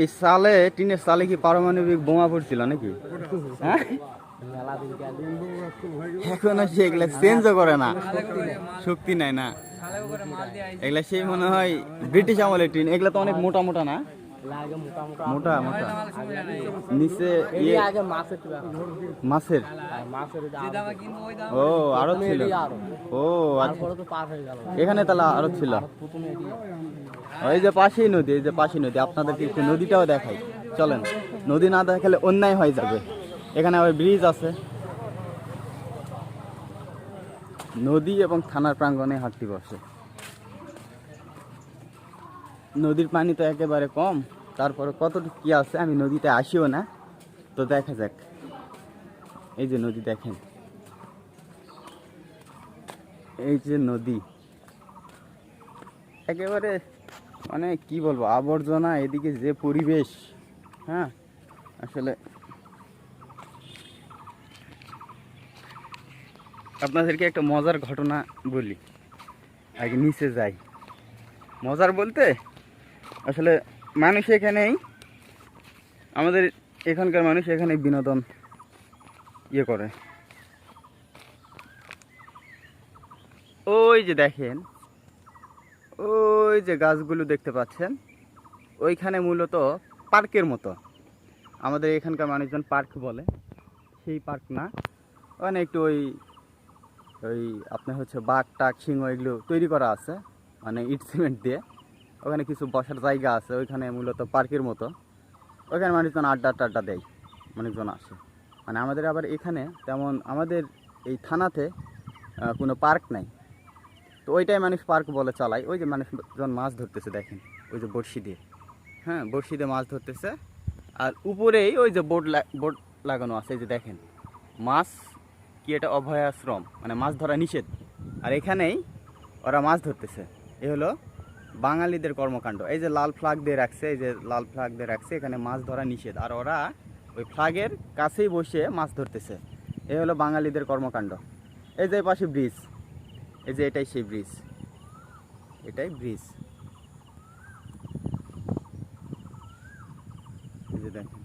এই সালে, টিনের সালে কি পারমাণবিক বোমা পড়ছিল নাকি? হ্যাঁ? এখনও সে এগুলা চেঞ্জও করে না। শক্তি নাই না। এগুলা সেই মনে হয় ব্রিটিশ আমলের টিন। এগুলা তো অনেক মোটা মোটা না? লাগে মোটা মোটা মোটা মোটা। নিচে ইয়ে আগে মাছের মাছের? মাছের ও আরও ছিল। ও আচ্ছা। তারপরে তো পার হয়ে গেল। এখানে তাহলে আরও ছিল। ওই যে পাশেই নদী এই যে পাশেই নদী আপনাদেরকে একটু নদীটাও দেখাই। চলেন নদী না দেখালে অন্যায় হয়ে যাবে। এখানে আবার ব্রিজ আছে। নদী এবং থানার প্রাঙ্গণে হাঁটতে বসে। নদীর পানি তো একেবারে কম। তারপরে কতটুকু কি আছে আমি নদীতে আসিও না। তো দেখা যাক। এই যে নদী দেখেন। এই যে নদী। একেবারে মানে কি বলব, আবর্জনা এদিকে যে পরিবেশ হ্যাঁ? আসলে আপনাদেরকে একটা মজার ঘটনা বলি। আগে নিচে যাই। মজার বলতে আসলে মানুষ এখানেই, আমাদের এখানকার মানুষ এখানে বিনোদন ইয়ে করে। ওই যে দেখেন, ওই যে গাছগুলো দেখতে পাচ্ছেন, ওইখানে মূলত পার্কের মতো। আমাদের এখানকার মানুষজন পার্ক বলে, সেই পার্ক না। ওখানে একটু ওই ওই আপনার হচ্ছে বাঘ, টাক, সিংহ এগুলো তৈরি করা আছে মানে ইট সিমেন্ট দিয়ে। ওখানে কিছু বসার জায়গা আছে, ওইখানে মূলত পার্কের মতো। ওখানে মানুষজন আড্ডা টাড্ডা দেয়, মানুষজন আসে। মানে আমাদের আবার এখানে তেমন আমাদের এই থানাতে কোনো পার্ক নাই। তো ওইটাই মানুষ পার্ক বলে চালায়। ওই যে মানুষজন মাছ ধরতেছে দেখেন, ওই যে বড়শি দিয়ে। হ্যাঁ বড়শি দিয়ে মাছ ধরতেছে। আর উপরেই ওই যে বোর্ড বোর্ড লাগানো আছে, এই যে দেখেন। মাছ কি এটা অভয়াশ্রম মানে মাছ ধরা নিষেধ। আর এখানেই ওরা মাছ ধরতেছে। এ হলো বাঙালিদের কর্মকাণ্ড। এই যে লাল ফ্লাগ দিয়ে রাখছে, এই যে লাল ফ্লাগ দিয়ে রাখছে, এখানে মাছ ধরা নিষেধ। আর ওরা ওই ফ্লাগের কাছেই বসে মাছ ধরতেছে। এই হলো বাঙালিদের কর্মকাণ্ড। এই যে পাশে ব্রিজ এই যে এটাই সেই ব্রিজ এটাই ব্রিজ এই যে দেখেন।